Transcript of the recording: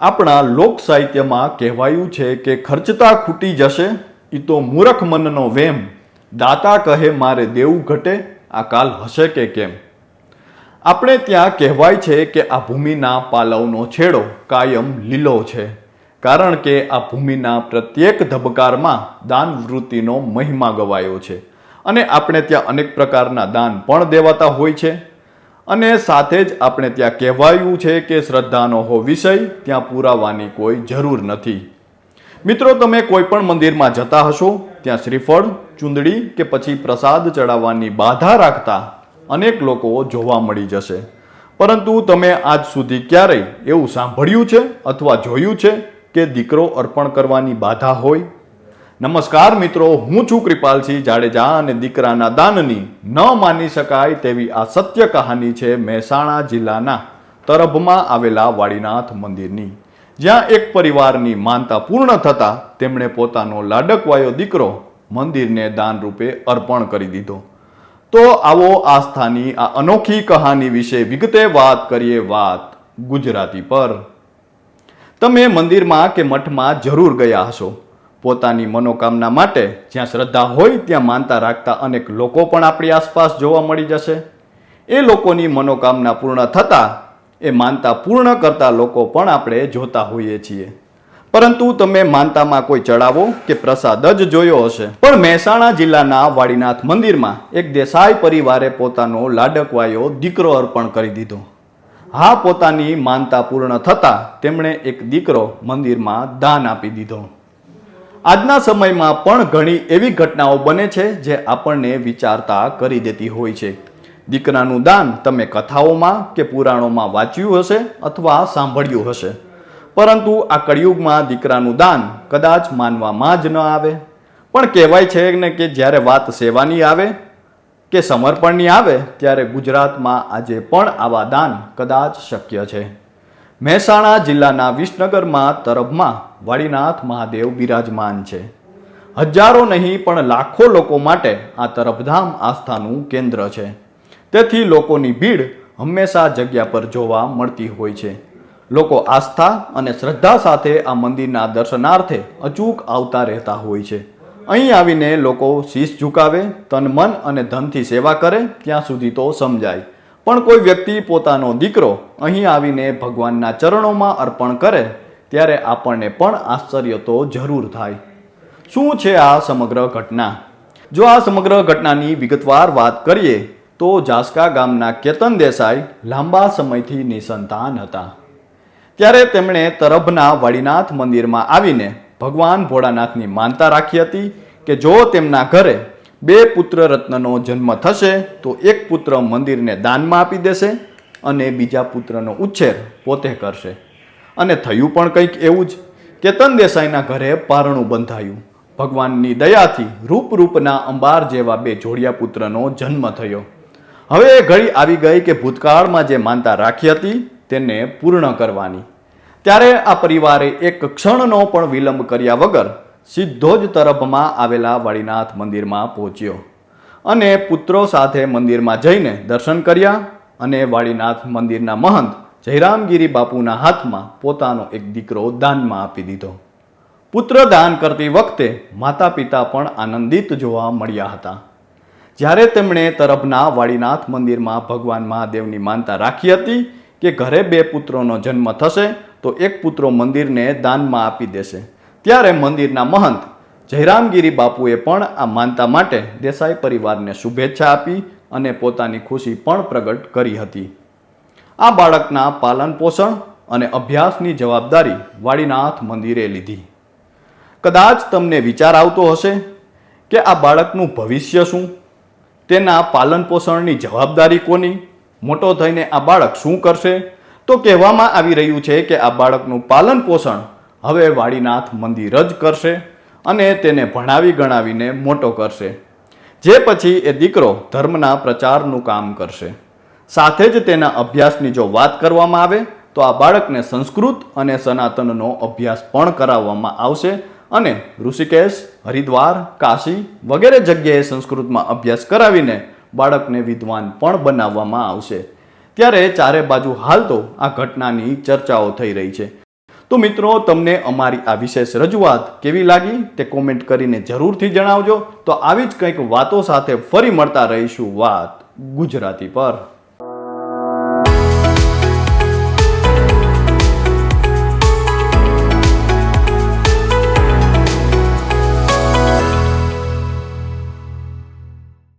આપણા લોક સાહિત્યમાં કહેવાયું છે કે ખર્ચતા ખૂટી જશે એ તો મૂરખ મનનો વેમ. દાતા કહે, મારે દેવું ઘટે, આ કાલ હશે કે કેમ? આપણે ત્યાં કહેવાય છે કે આ ભૂમિના પાલવનો છેડો કાયમ લીલો છે, કારણ કે આ ભૂમિના પ્રત્યેક ધબકારમાં દાન વૃત્તિનો મહિમા ગવાયો છે. અને આપણે ત્યાં અનેક પ્રકારના દાન પણ દેવાતા હોય છે. અને સાથે જ આપણે ત્યાં કહેવાયું છે કે શ્રદ્ધાનો હો વિષય, ત્યાં પુરાવાની કોઈ જરૂર નથી. મિત્રો, તમે કોઈ પણ મંદિરમાં જતા હશો, ત્યાં શ્રીફળ, ચૂંદડી કે પછી પ્રસાદ ચડાવવાની બાધા રાખતા અનેક લોકો જોવા મળી જશે. પરંતુ તમે આજ સુધી ક્યારેય એવું સાંભળ્યું છે અથવા જોયું છે કે દીકરો અર્પણ કરવાની બાધા હોય? નમસ્કાર મિત્રો, હું છું કૃપાલસિંહ જાડેજા અને દીકરાના દાનની ન માની શકાય તેવી આ સત્ય કહાની છે મહેસાણા જિલ્લાના તરભમાં આવેલા વાડીનાથ મંદિરની. જ્યાં એક પરિવારની માનતા પૂર્ણ થતા તેમણે પોતાનો લાડકવાયો દીકરો મંદિરને દાન રૂપે અર્પણ કરી દીધો. તો આવો આસ્થાની આ અનોખી કહાની વિશે વિગતે વાત કરીએ વાત ગુજરાતી પર. તમે મંદિરમાં કે મઠમાં જરૂર ગયા હશો? પોતાની મનોકામના માટે જ્યાં શ્રદ્ધા હોય ત્યાં માનતા રાખતા અનેક લોકો પણ આપણી આસપાસ જોવા મળી જશે. એ લોકોની મનોકામના પૂર્ણ થતાં એ માનતા પૂર્ણ કરતા લોકો પણ આપણે જોતા હોઈએ છીએ. પરંતુ તમે માનતામાં કોઈ ચડાવો કે પ્રસાદ જ જોયો હશે. પણ મહેસાણા જિલ્લાના વાડીનાથ મંદિરમાં એક દેસાઈ પરિવારે પોતાનો લાડકવાયો દીકરો અર્પણ કરી દીધો. હા, પોતાની માનતા પૂર્ણ થતાં તેમણે એક દીકરો મંદિરમાં દાન આપી દીધો. આજના સમયમાં પણ ઘણી એવી ઘટનાઓ બને છે જે આપણને વિચારતા કરી દેતી હોય છે. દીકરાનું દાન તમે કથાઓમાં કે પુરાણોમાં વાંચ્યું હશે અથવા સાંભળ્યું હશે. પરંતુ આ કળિયુગમાં દીકરાનું દાન કદાચ માનવામાં જ ન આવે. પણ કહેવાય છે ને કે જ્યારે વાત સેવાની આવે, કે સમર્પણની આવે, ત્યારે ગુજરાતમાં આજે પણ આવા દાન કદાચ શક્ય છે. મહેસાણા જિલ્લાના વિસનગરમાં તરફમાં વાડીનાથ મહાદેવ બિરાજમાન છે. હજારો નહીં પણ લાખો લોકો માટે આ તરફધામ આસ્થાનું કેન્દ્ર છે. તેથી લોકોની ભીડ હંમેશા જગ્યા પર જોવા મળતી હોય છે. લોકો આસ્થા અને શ્રદ્ધા સાથે આ મંદિરના દર્શનાર્થે અચૂક આવતા રહેતા હોય છે. અહીં આવીને લોકો શીશ ઝુકાવે, તન મન અને ધનથી સેવા કરે, ત્યાં સુધી તો સમજાય. પણ કોઈ વ્યક્તિ પોતાનો દીકરો અહીં આવીને ભગવાનના ચરણોમાં અર્પણ કરે, ત્યારે આપણને પણ આશ્ચર્ય તો જરૂર થાય. શું છે આ સમગ્ર ઘટના? જો આ સમગ્ર ઘટનાની વિગતવાર વાત કરીએ, તો જાસકા ગામના કેતન દેસાઈ લાંબા સમયથી નિસંતાન હતા. ત્યારે તેમણે તરભના વાડીનાથ મંદિરમાં આવીને ભગવાન ભોળાનાથની માનતા રાખી હતી કે જો તેમના ઘરે બે પુત્ર રત્નનો જન્મ થશે તો એક પુત્ર મંદિરને દાનમાં આપી દેશે અને બીજા પુત્રનો ઉછેર પોતે કરશે. અને થયું પણ કંઈક એવું જ. કેતન દેસાઈના ઘરે પારણું બંધાયું. ભગવાનની દયાથી રૂપરૂપના અંબાર જેવા બે જોડિયા પુત્રનો જન્મ થયો. હવે એ ઘડી આવી ગઈ કે ભૂતકાળમાં જે માનતા રાખી હતી તેને પૂર્ણ કરવાની. ત્યારે આ પરિવારે એક ક્ષણનો પણ વિલંબ કર્યા વગર સીધો જ તરફમાં આવેલા વાડીનાથ મંદિરમાં પહોંચ્યો અને પુત્રો સાથે મંદિરમાં જઈને દર્શન કર્યા અને વાડીનાથ મંદિરના મહંત જયરામગીરી બાપુના હાથમાં પોતાનો એક દીકરો દાનમાં આપી દીધો. પુત્ર દાન કરતી વખતે માતા પિતા પણ આનંદિત જોવા મળ્યા હતા. જ્યારે તેમણે તરફના વાડીનાથ મંદિરમાં ભગવાન મહાદેવની માનતા રાખી હતી કે ઘરે બે પુત્રોનો જન્મ થશે તો એક પુત્રો મંદિરને દાનમાં આપી દેશે. ત્યારે મંદિરના મહંત જયરામગીરી બાપુએ પણ આ માનતા માટે દેસાઈ પરિવારને શુભેચ્છા આપી અને પોતાની ખુશી પણ પ્રગટ કરી હતી. આ બાળકના પાલન પોષણ અને અભ્યાસની જવાબદારી વાડીનાથ મંદિરે લીધી. કદાચ તમને વિચાર આવતો હશે કે આ બાળકનું ભવિષ્ય શું? તેના પાલન પોષણની જવાબદારી કોની? મોટો થઈને આ બાળક શું કરશે? તો કહેવામાં આવી રહ્યું છે કે આ બાળકનું પાલન પોષણ હવે વાડીનાથ મંદિર જ કરશે અને તેને ભણાવી ગણાવીને મોટો કરશે. જે પછી એ દીકરો ધર્મના પ્રચારનું કામ કરશે. સાથે જ તેના અભ્યાસની જો વાત કરવામાં આવે, તો આ બાળકને સંસ્કૃત અને સનાતનનો અભ્યાસ પણ કરાવવામાં આવશે અને ઋષિકેશ, હરિદ્વાર, કાશી વગેરે જગ્યાએ સંસ્કૃતમાં અભ્યાસ કરાવીને બાળકને વિદ્વાન પણ બનાવવામાં આવશે. ત્યારે ચારે બાજુ હાલ તો આ ઘટનાની ચર્ચાઓ થઈ રહી છે. તો મિત્રો, તમને અમારી આ વિશેષ રજૂઆત કેવી લાગી તે કોમેન્ટ કરીને જરૂરથી જણાવજો. તો આવી જ કંઈક વાતો સાથે ફરી મળતા રહીશું વાત ગુજરાતી પર.